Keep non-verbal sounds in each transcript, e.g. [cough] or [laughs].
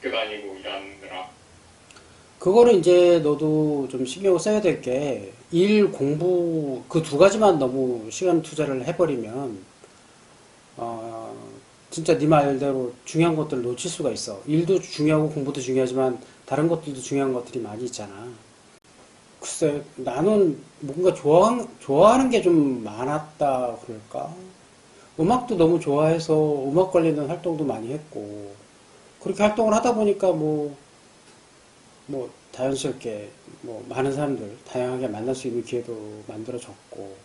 학교 다니고 일하느라 그거를 이제 너도 좀 신경을 써야 될 게 일 공부 그 두 가지만 너무 시간 투자를 해버리면 어 진짜 네 말대로 중요한 것들을 놓칠 수가 있어. 일도 중요하고 공부도 중요하지만 다른 것들도 중요한 것들이 많이 있잖아. 글쎄 나는 뭔가 좋아 좋아하는 게 좀 많았다 그럴까? 음악도 너무 좋아해서 음악 관련된 활동도 많이 했고 그렇게 활동을 하다 보니까 뭐 뭐 자연스럽게 뭐 많은 사람들 다양하게 만날 수 있는 기회도 만들어졌고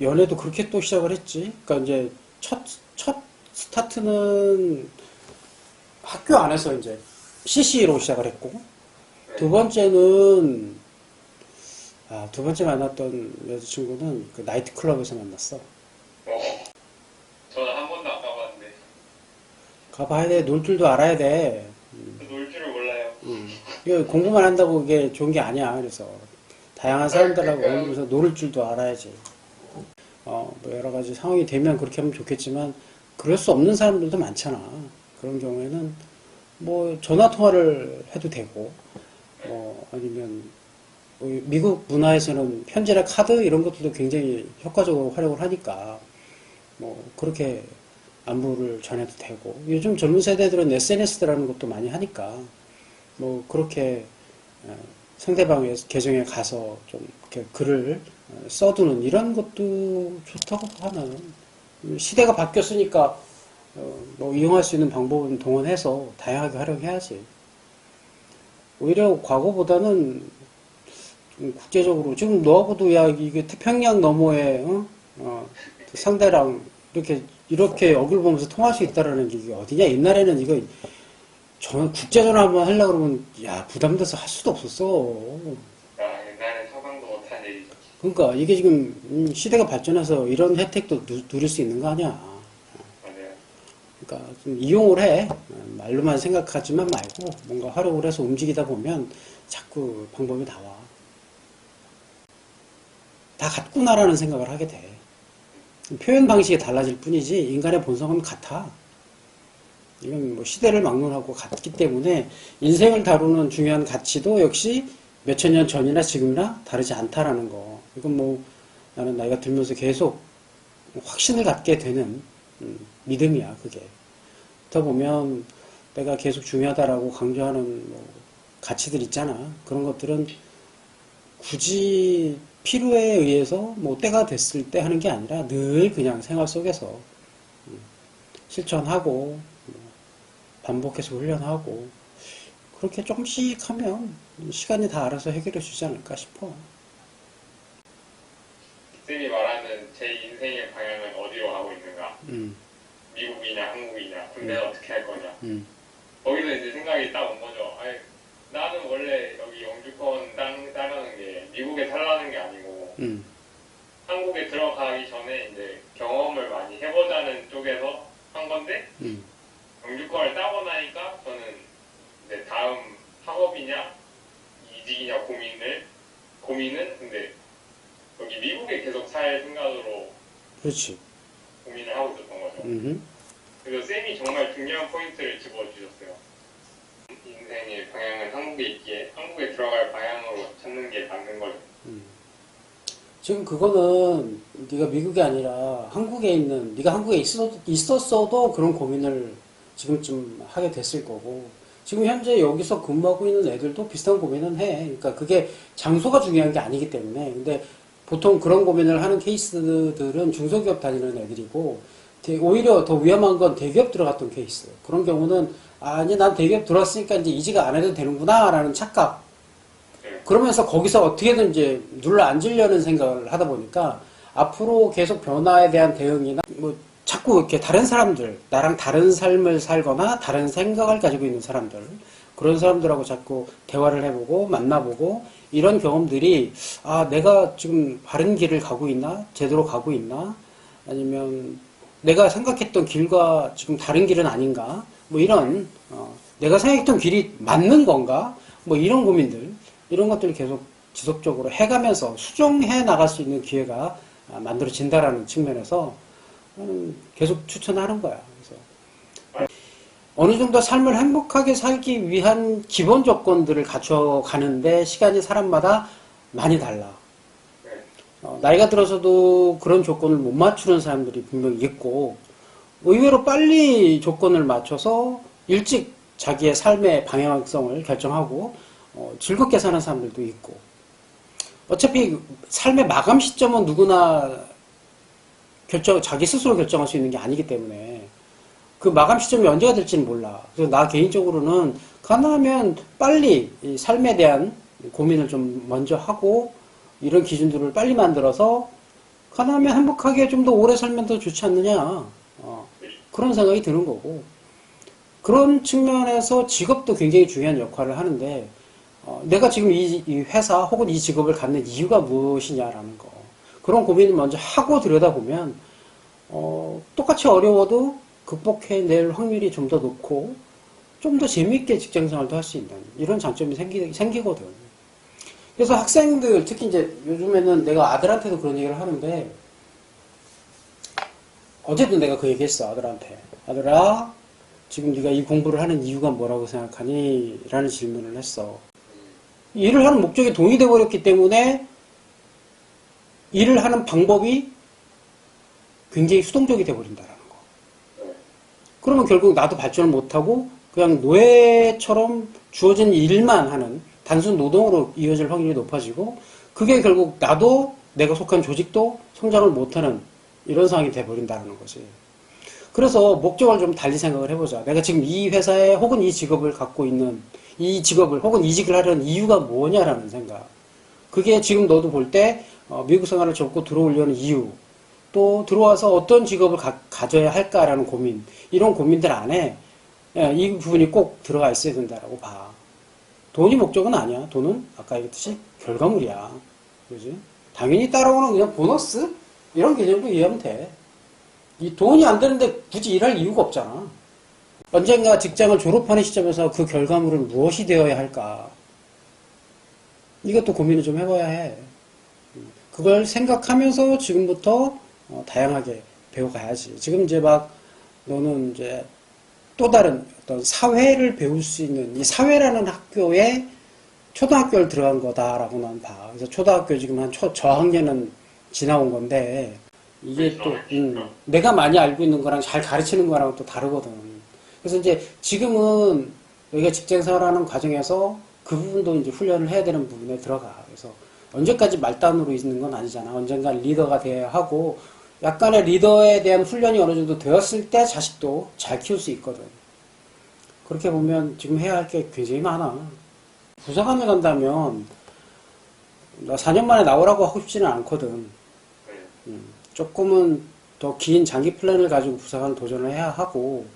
연애도 그렇게 또 시작을 했지. 그러니까 이제 첫 첫 스타트는 학교 안에서 이제 CC로 시작을 했고 두 번째는 아, 두 번째 만났던 여자친구는 그 나이트 클럽에서 만났어. 어, 저는 한 번도 안 가봤는데 가봐야 돼. 놀 줄도 알아야 돼. 놀 줄을 몰라요 음. 이거 공부만 한다고 이게 좋은 게 아니야. 그래서 다양한 사람들하고. 어울리면서 노를 줄도 알아야지. 어, 뭐 여러 가지 상황이 되면 그렇게 하면 좋겠지만 그럴 수 없는 사람들도 많잖아. 그런 경우에는 뭐 전화 통화를 해도 되고, 어, 아니면 뭐 미국 문화에서는 편지나 카드 이런 것들도 굉장히 효과적으로 활용을 하니까 뭐 그렇게 안부를 전해도 되고 요즘 젊은 세대들은 SNS라는 것도 많이 하니까 뭐 그렇게 어, 상대방의 계정에 가서 좀 이렇게 글을 어, 써두는 이런 것도 좋다고 하는 시대가 바뀌었으니까 어, 뭐 이용할 수 있는 방법은 동원해서 다양하게 활용해야지. 오히려 과거보다는 좀 국제적으로 지금 너하고도 야 이게 태평양 너머에 어? 어, 상대랑 이렇게 이렇게 얼굴 보면서 통할 수 있다라는 게 어디냐 옛날에는 이거 전 국제 전화 한번 하려고 그러면 야 부담돼서 할 수도 없었어. 아, 옛날에 서강도 못한 일이죠 그러니까 이게 지금 음, 시대가 발전해서 이런 혜택도 누, 누릴 수 있는 거 아니야. 맞아요 그러니까 좀 이용을 해. 말로만 생각하지만 말고 뭔가 활용을 해서 움직이다 보면 자꾸 방법이 나와. 다 같구나라는 생각을 하게 돼. 표현 방식이 달라질 뿐이지 인간의 본성은 같아. 이건 뭐 시대를 막론하고 같기 때문에 인생을 다루는 중요한 가치도 역시 몇천 년 전이나 지금이나 다르지 않다라는 거. 이건 뭐 나는 나이가 들면서 계속 확신을 갖게 되는 음, 믿음이야, 그게. 그러다 보면 내가 계속 중요하다라고 강조하는 뭐 가치들 있잖아. 그런 것들은 굳이 필요에 의해서 뭐 때가 됐을 때 하는 게 아니라 늘 그냥 생활 속에서 음, 실천하고 뭐 반복해서 훈련하고 그렇게 조금씩 하면 시간이 다 알아서 해결해 주지 않을까 싶어. 쌤이 말하는 제 인생의 방향은 어디로 가고 있는가? 음, 미국이냐 한국이냐 군대는 어떻게 할 거냐? 음, 거기서 이제 생각이 딱 온 거죠 아니, 나는 원래 여기 영주권 땅 따르는 게 미국에 살라는 게 아니고 음, 한국에 들어가기 전에 이제 경험을 많이 해보자는 쪽에서 한 건데 음, 영주권을 따고 나니까 저는 이제 다음 학업이냐 이직이냐 고민을 고민은 근데 여기 미국에 계속 살 생각으로 그렇지. 고민을 음, 그래서 쌤이 정말 중요한 포인트를 집어주셨어요. 인생의 방향은 한국에 있기에 한국에 들어갈 방향으로 찾는 게 맞는 거죠. 지금 그거는 네가 미국이 아니라 한국에 있는 네가 한국에 있었, 있었어도 그런 고민을 지금쯤 하게 됐을 거고 지금 현재 여기서 근무하고 있는 애들도 비슷한 고민은 해. 그러니까 그게 장소가 중요한 게 아니기 때문에 근데 보통 그런 고민을 하는 케이스들은 중소기업 다니는 애들이고 대- 오히려 더 위험한 건 대기업 들어갔던 케이스. 그런 경우는 아니 난 대기업 들어왔으니까 이제 이직 안 해도 되는구나라는 착각 네. 그러면서 거기서 어떻게든 이제 눌러 앉으려는 생각을 하다 보니까 앞으로 계속 변화에 대한 대응이나 뭐 자꾸 이렇게 다른 사람들, 나랑 다른 삶을 살거나 다른 생각을 가지고 있는 사람들, 그런 사람들하고 자꾸 대화를 해보고 만나보고 이런 경험들이 아, 내가 지금 바른 길을 가고 있나? 제대로 가고 있나? 아니면 내가 생각했던 길과 지금 다른 길은 아닌가? 뭐 이런, 어, 내가 생각했던 길이 맞는 건가? 뭐 이런 고민들, 이런 것들을 계속 지속적으로 해가면서 수정해 나갈 수 있는 기회가 아, 만들어진다라는 측면에서 저는 계속 추천하는 거야. 그래서 어느 정도 삶을 행복하게 살기 위한 기본 조건들을 갖춰가는데 시간이 사람마다 많이 달라. 네. 어, 나이가 들어서도 그런 조건을 못 맞추는 사람들이 분명히 있고, 의외로 빨리 조건을 맞춰서 일찍 자기의 삶의 방향성을 결정하고, 어, 즐겁게 사는 사람들도 있고, 어차피 삶의 마감 시점은 누구나 결정, 자기 스스로 결정할 수 있는 게 아니기 때문에, 그 마감 시점이 언제가 될지는 몰라. 그래서 나 개인적으로는 가능하면 빨리 이 삶에 대한 고민을 좀 먼저 하고 이런 기준들을 빨리 만들어서 가능하면 행복하게 좀 더 오래 살면 더 좋지 않느냐. 어, 그런 생각이 드는 거고. 그런 측면에서 직업도 굉장히 중요한 역할을 하는데 어, 내가 지금 이, 이 회사 혹은 이 직업을 갖는 이유가 무엇이냐라는 거. 그런 고민을 먼저 하고 들여다보면 어, 똑같이 어려워도 극복해낼 확률이 좀 더 높고 좀 더 재미있게 직장 생활도 할 수 있는 이런 장점이 생기, 생기거든. 그래서 학생들 특히 이제 요즘에는 내가 아들한테도 그런 얘기를 하는데 어제도 내가 그 얘기했어 아들한테 아들아 지금 네가 이 공부를 하는 이유가 뭐라고 생각하니? 라는 질문을 했어. 일을 하는 목적이 동의돼 버렸기 때문에 일을 하는 방법이 굉장히 수동적이 돼 버린다라는 거. 그러면 결국 나도 발전을 못하고 그냥 노예처럼 주어진 일만 하는 단순 노동으로 이어질 확률이 높아지고 그게 결국 나도 내가 속한 조직도 성장을 못하는 이런 상황이 돼버린다는 거지. 그래서 목적을 좀 달리 생각을 해보자. 내가 지금 이 회사에 혹은 이 직업을 갖고 있는 이 직업을 혹은 이직을 하려는 이유가 뭐냐라는 생각. 그게 지금 너도 볼 때 미국 생활을 접고 들어오려는 이유, 또 들어와서 어떤 직업을 가, 져야 할까라는 고민, 이런 고민들 안에 예, 이 부분이 꼭 들어가 있어야 된다라고 봐. 돈이 목적은 아니야. 돈은 아까 얘기했듯이 결과물이야. 그지? 당연히 따라오는 그냥 보너스? 이런 개념도 이해하면 돼. 이 돈이 안 되는데 굳이 일할 이유가 없잖아. 언젠가 직장을 졸업하는 시점에서 그 결과물은 무엇이 되어야 할까? 이것도 고민을 좀 해봐야 해. 그걸 생각하면서 지금부터 어, 다양하게 배워가야지. 지금 이제 막 너는 이제 또 다른 어떤 사회를 배울 수 있는 이 사회라는 학교에 초등학교를 들어간 거다라고 난 봐. 그래서 초등학교 지금 한 초, 저학년은 지나온 건데 이게 또 음, 내가 많이 알고 있는 거랑 잘 가르치는 거랑 또 다르거든. 그래서 이제 지금은 여기가 직장 생활하는 과정에서 그 부분도 이제 훈련을 해야 되는 부분에 들어가. 그래서 언제까지 말단으로 있는 건 아니잖아. 언젠가 리더가 돼야 하고 약간의 리더에 대한 훈련이 어느 정도 되었을 때 자식도 잘 키울 수 있거든. 그렇게 보면 지금 해야 할 게 굉장히 많아. 부사관에 간다면 나 4년 만에 나오라고 하고 싶지는 않거든. 네. 음, 조금은 더 긴 장기 플랜을 가지고 부사관 도전을 해야 하고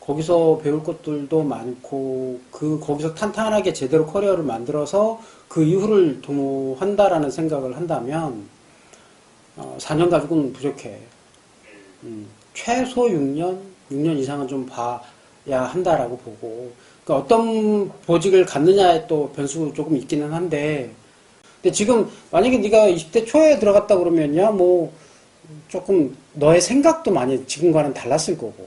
거기서 배울 것들도 많고 그 거기서 탄탄하게 제대로 커리어를 만들어서 그 이후를 도모한다라는 생각을 한다면 어, 4년 가지고는 부족해. 음, 최소 6년, 6년 이상은 좀 봐야 한다라고 보고 그러니까 어떤 보직을 갖느냐에 또 변수 조금 있기는 한데 근데 지금 만약에 네가 20대 초에 들어갔다 그러면 야뭐 조금 너의 생각도 많이 지금과는 달랐을 거고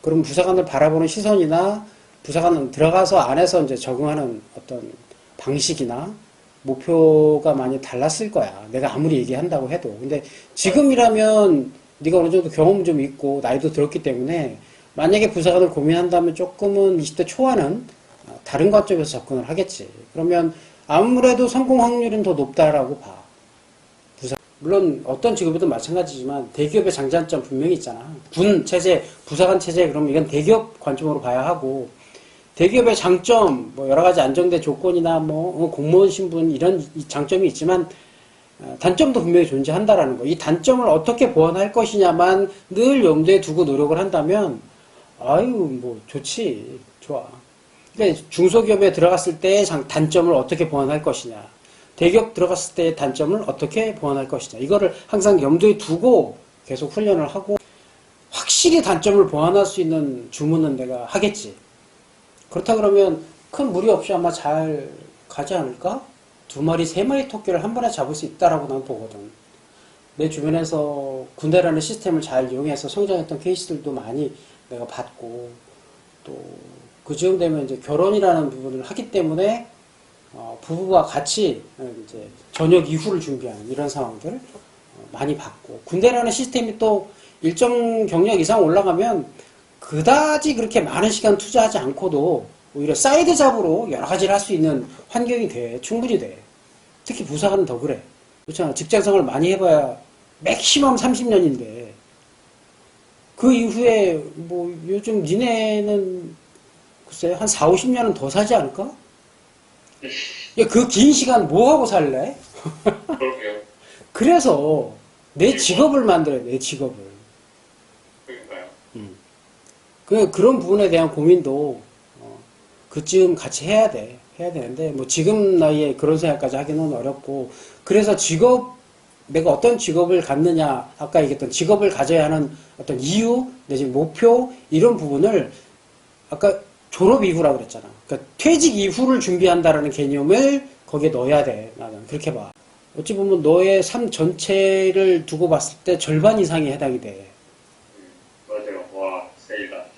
그럼 부사관을 바라보는 시선이나 부사관은 들어가서 안에서 이제 적응하는 어떤 방식이나 목표가 많이 달랐을 거야. 내가 아무리 얘기한다고 해도. 근데 지금이라면 네가 어느 정도 경험 좀 있고 나이도 들었기 때문에 만약에 부사관을 고민한다면 조금은 20대 초와는 다른 관점에서 접근을 하겠지. 그러면 아무래도 성공 확률은 더 높다라고 봐. 부사 물론 어떤 직업이든 마찬가지지만 대기업의 장단점 분명히 있잖아. 군 체제, 부사관 체제 그럼 이건 대기업 관점으로 봐야 하고 대기업의 장점, 뭐 여러 가지 안정된 조건이나 뭐 공무원 신분 이런 장점이 있지만 어, 단점도 분명히 존재한다라는 거. 이 단점을 어떻게 보완할 것이냐만 늘 염두에 두고 노력을 한다면 아유 뭐 좋지, 좋아. 그러니까 중소기업에 들어갔을 때의 단점을 어떻게 보완할 것이냐, 대기업 들어갔을 때의 단점을 어떻게 보완할 것이냐 이거를 항상 염두에 두고 계속 훈련을 하고 확실히 단점을 보완할 수 있는 주문은 내가 하겠지. 그렇다 그러면 큰 무리 없이 아마 잘 가지 않을까? 두 마리, 세 마리 토끼를 한 번에 잡을 수 있다라고 난 보거든. 내 주변에서 군대라는 시스템을 잘 이용해서 성장했던 케이스들도 많이 내가 봤고, 또 그즈음 되면 이제 결혼이라는 부분을 하기 때문에 어, 부부가 같이 어, 이제 저녁 이후를 준비하는 이런 상황들 어, 많이 봤고 군대라는 시스템이 또 일정 경력 이상 올라가면 그다지 그렇게 많은 시간 투자하지 않고도 오히려 사이드 잡으로 여러 가지를 할 수 있는 환경이 돼. 충분히 돼. 특히 부사관은 더 그래. 그렇잖아. 직장생활 많이 해봐야 맥시멈 30년인데 그 이후에 뭐 요즘 니네는 글쎄 한 4, 50년은 더 사지 않을까? 그 긴 시간 뭐 하고 살래? 그러게요. [laughs] 그래서 내 직업을 만들어야 돼, 내 직업을. 그러니까요. 그, 그런 부분에 대한 고민도, 어, 그쯤 같이 해야 돼. 해야 되는데, 뭐 지금 나이에 그런 생각까지 하기는 어렵고, 그래서 직업, 내가 어떤 직업을 갖느냐, 아까 얘기했던 직업을 가져야 하는 어떤 이유, 내지 목표, 이런 부분을, 아까 졸업 이후라고 그랬잖아. 그러니까 퇴직 이후를 준비한다라는 개념을 거기에 넣어야 돼. 나는 그렇게 봐. 어찌 보면 너의 삶 전체를 두고 봤을 때 절반 이상이 해당이 돼. 음, 맞아요. 와.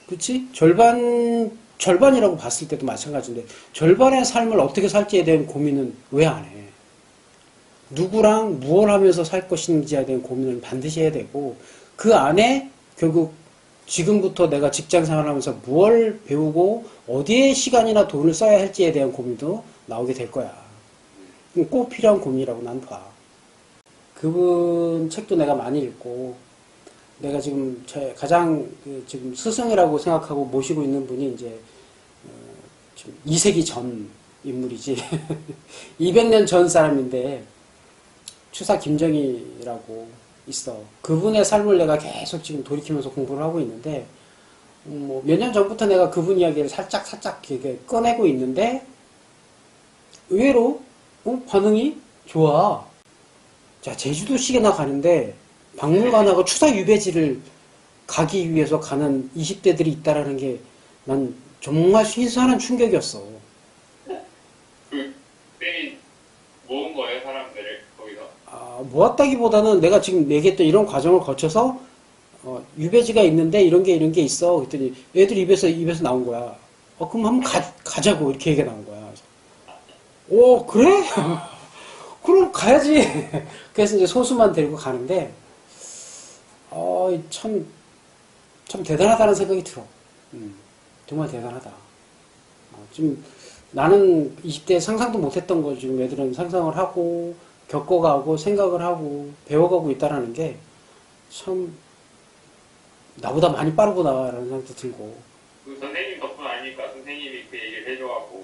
그렇지? 절반 절반이라고 봤을 때도 마찬가지인데 절반의 삶을 어떻게 살지에 대한 고민은 왜 안 해? 누구랑 무엇을 하면서 살 것인지에 대한 고민을 반드시 해야 되고 그 안에 결국 지금부터 내가 직장 생활하면서 무엇을 배우고 어디에 시간이나 돈을 써야 할지에 대한 고민도 나오게 될 거야. 꼭 필요한 고민이라고 난 봐. 그분 책도 내가 많이 읽고 내가 지금 제 가장 그 지금 스승이라고 생각하고 모시고 있는 분이 이제 어, 지금 2세기 전 인물이지 [laughs] 200년 전 사람인데 추사 김정희라고 있어 그분의 삶을 내가 계속 지금 돌이키면서 공부를 하고 있는데 음, 뭐 몇 년 전부터 내가 그분 이야기를 살짝 살짝 이렇게 꺼내고 있는데 의외로 어, 반응이 좋아. 자 제주도시계나 가는데 박물관하고 추사 유배지를 가기 위해서 가는 20대들이 있다라는 게 난 정말 신선한 충격이었어. 그, 땡이 모은 거예요, 사람들을, 거기서. 아, 모았다기보다는 내가 지금 얘기했던 이런 과정을 거쳐서 어, 유배지가 있는데 이런 게 이런 게 있어. 그랬더니 애들 입에서 입에서 나온 거야. 어 그럼 한번 가, 가자고 이렇게 얘기가 나온 거야. 오 그래? [laughs] 그럼 가야지. [laughs] 그래서 이제 소수만 데리고 가는데 어참참 참 대단하다는 생각이 들어. 음, 정말 대단하다. 어, 지금 나는 20대에 상상도 못했던 걸 지금 애들은 상상을 하고 겪어가고 생각을 하고 배워가고 있다라는 게 참 나보다 많이 빠르구나라는 생각도 들고. 그 선생님 덕분 아니까 선생님이 그 얘기를 해줘갖고